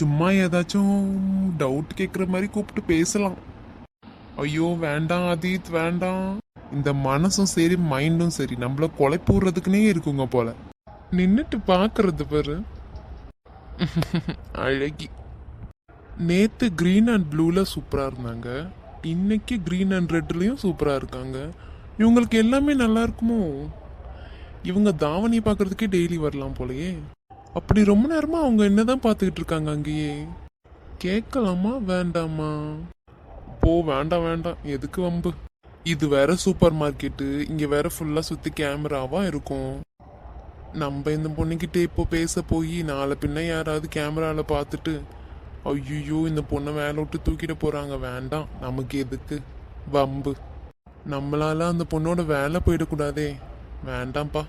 சும்மா ஏதாச்சும் டவுட் கேட்குற மாதிரி கூப்பிட்டு பேசலாம். ஐயோ வேண்டாம் அதீத் வேண்டாம். இந்த மனசும் சரி மைண்டும் சரி நம்மள குழப்பி விடுறதுக்குனே இருக்குங்க போல. நின்றுட்டு பார்க்கறது பாரு. அழகி. நேற்று க்ரீன் அண்ட் ப்ளூவில் சூப்பராக இருந்தாங்க. இன்னைக்கு க்ரீன் அண்ட் ரெட்லேயும் சூப்பராக இருக்காங்க. இவங்களுக்கு எல்லாமே நல்லா இருக்குமோ? இவங்க தாவணி பார்க்கறதுக்கே டெய்லி வரலாம் போலயே. அப்படி ரொம்ப நேரமா அவங்க என்னதான் பார்த்துக்கிட்டு இருக்காங்க அங்கேயே? கேட்கலாமா? வேண்டாமா? போ வேண்டாம் வேண்டாம். எதுக்கு வம்பு? இது வேற சூப்பர் மார்க்கெட்டு. இங்க வேற ஃபுல்லா சுத்தி கேமராவா இருக்கும். நம்ம இந்த பொண்ணுக்கிட்ட இப்போ பேச போய் நாளை பின்ன யாராவது கேமராவில் பார்த்துட்டு ஐயோ இந்த பொண்ணை வேலை விட்டு தூக்கிட்டு போறாங்க. வேண்டாம். நமக்கு எதுக்கு? வம்பு. நம்மளால அந்த பொண்ணோட வேலை போயிடக்கூடாதே. வேண்டாம்ப்பா.